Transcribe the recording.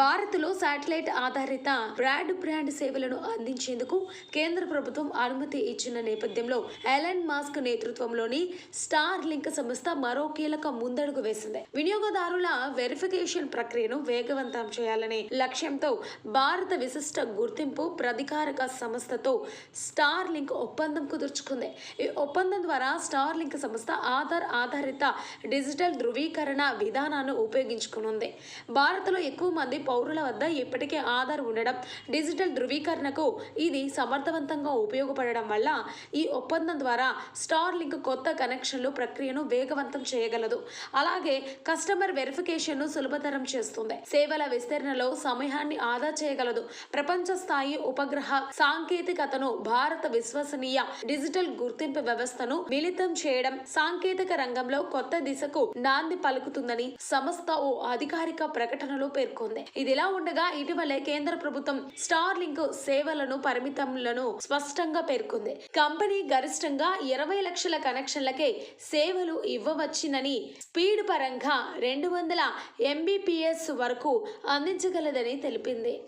భారత్లో శాటిలైట్ ఆధారిత broad brand సేవలను అందించేందుకు కేంద్ర ప్రభుత్వం అనుమతి ఇచ్చిన నేపథ్యంలో ఎలన్ మాస్క్ నేతృత్వంలోని స్టార్ లింక్ సంస్థ మరో కీలక ముందడుగు వేసింది. వినియోగదారుల వెరిఫికేషన్ ప్రక్రియను వేగవంతం చేయాలనే లక్ష్యంతో భారత విశిష్ట గుర్తింపు ప్రాధికారక సంస్థతో స్టార్ లింక్ ఒప్పందం కుదుర్చుకుంది. ఈ ఒప్పందం ద్వారా స్టార్ లింక్ సంస్థ ఆధార్ ఆధారిత డిజిటల్ ధృవీకరణ విధానాన్ని ఉపయోగించుకునుంది. భారత్లో ఎక్కువ మంది పౌరుల వద్ద ఇప్పటికే ఆధార్ ఉండడం డిజిటల్ ధృవీకరణకు ఇది సమర్థవంతంగా ఉపయోగపడడం వల్ల ఈ ఒప్పందం ద్వారా స్టార్ లింక్ కొత్త కనెక్షన్లు ప్రక్రియను వేగవంతం చేయగలదు. అలాగే కస్టమర్ వెరిఫికేషన్ను సులభతరం చేస్తుంది. సేవల విస్తరణలో సమయాన్ని ఆదా చేయగలదు. ప్రపంచ స్థాయి ఉపగ్రహ సాంకేతికతను భారత విశ్వసనీయ డిజిటల్ గుర్తింపు వ్యవస్థను మిళితం చేయడం సాంకేతిక రంగంలో కొత్త దిశకు నాంది పలుకుతుందని సంస్థ ఓ అధికారిక ప్రకటనలో పేర్కొంది. ఇదిలా ఉండగా ఇటీవలే కేంద్ర ప్రభుత్వం స్టార్ లింక్ సేవలను పరిమితములను స్పష్టంగా పేర్కొంది. కంపెనీ గరిష్టంగా ఇరవై లక్షల కనెక్షన్లకే సేవలు ఇవ్వవచ్చునని స్పీడ్ పరంగా రెండు వందల ఎంబీపీఎస్ వరకు అందించగలదని తెలిపింది.